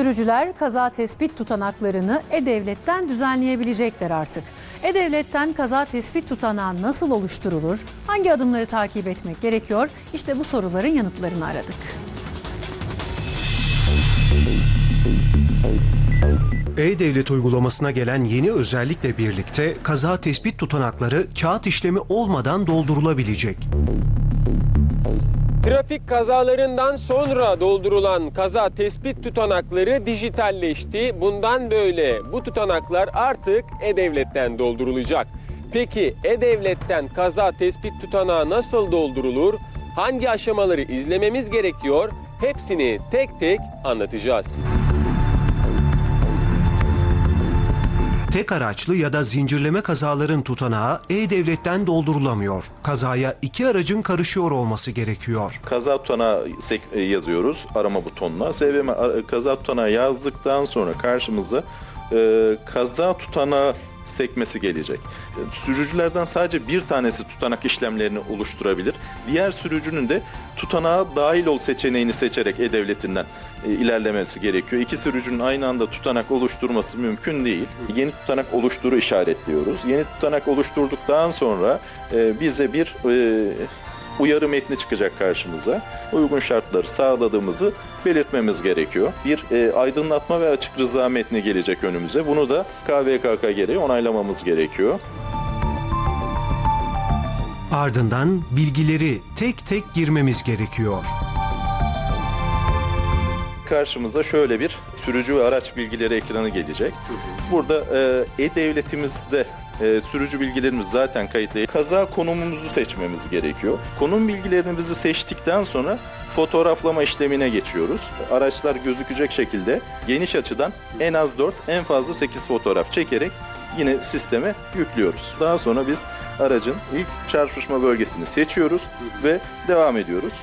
Sürücüler kaza tespit tutanaklarını E-Devlet'ten düzenleyebilecekler artık. E-Devlet'ten kaza tespit tutanağı nasıl oluşturulur? Hangi adımları takip etmek gerekiyor? İşte bu soruların yanıtlarını aradık. E-Devlet uygulamasına gelen yeni özellikle birlikte kaza tespit tutanakları kağıt işlemi olmadan doldurulabilecek. Trafik kazalarından sonra doldurulan kaza tespit tutanakları dijitalleşti. Bundan böyle bu tutanaklar artık E-Devlet'ten doldurulacak. Peki E-Devlet'ten kaza tespit tutanağı nasıl doldurulur? Hangi aşamaları izlememiz gerekiyor? Hepsini tek tek anlatacağız. Tek araçlı ya da zincirleme kazaların tutanağı E-Devlet'ten doldurulamıyor. Kazaya iki aracın karışıyor olması gerekiyor. kaza tutanağı e, yazıyoruz arama butonuna. SVM kaza tutanağı yazdıktan sonra karşımıza e, kaza tutanağı sekmesi gelecek. Sürücülerden sadece bir tanesi tutanak işlemlerini oluşturabilir. Diğer sürücünün de tutanağa dahil ol seçeneğini seçerek E-Devleti'nden e, ilerlemesi gerekiyor. İki sürücünün aynı anda tutanak oluşturması mümkün değil. Yeni tutanak oluşturu işaretliyoruz. Yeni tutanak oluşturduktan sonra e, bize bir e, uyarı metni çıkacak karşımıza. Uygun şartları sağladığımızı belirtmemiz gerekiyor. Bir e, aydınlatma ve açık rıza metni gelecek önümüze. Bunu da KVKK gereği onaylamamız gerekiyor. Ardından bilgileri tek tek girmemiz gerekiyor. Karşımıza şöyle bir sürücü ve araç bilgileri ekranı gelecek. Burada e, e-devletimizde e, sürücü bilgilerimiz zaten kayıtlı. Kaza konumumuzu seçmemiz gerekiyor. Konum bilgilerimizi seçtikten sonra fotoğraflama işlemine geçiyoruz. Araçlar gözükecek şekilde geniş açıdan en az 4, en fazla 8 fotoğraf çekerek yine sisteme yüklüyoruz. Daha sonra biz aracın ilk çarpışma bölgesini seçiyoruz ve devam ediyoruz.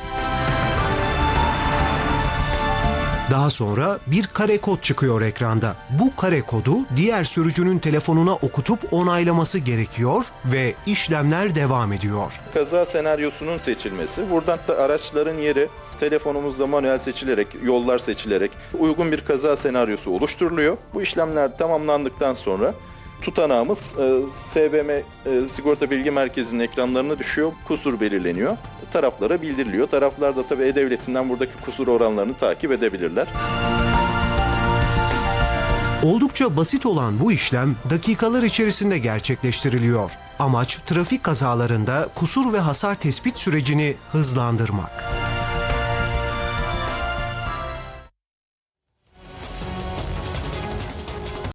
Daha sonra bir kare kod çıkıyor ekranda. Bu kare kodu diğer sürücünün telefonuna okutup onaylaması gerekiyor ve işlemler devam ediyor. kaza senaryosunun seçilmesi. Buradan da araçların yeri telefonumuzda manuel seçilerek, yollar seçilerek uygun bir kaza senaryosu oluşturuluyor. Bu işlemler tamamlandıktan sonra tutanağımız e, SBM e, Sigorta Bilgi Merkezi'nin ekranlarına düşüyor. Kusur belirleniyor. Taraflara bildiriliyor. Taraflar da tabii E-Devleti'nden buradaki kusur oranlarını takip edebilirler. Oldukça basit olan bu işlem dakikalar içerisinde gerçekleştiriliyor. Amaç trafik kazalarında kusur ve hasar tespit sürecini hızlandırmak.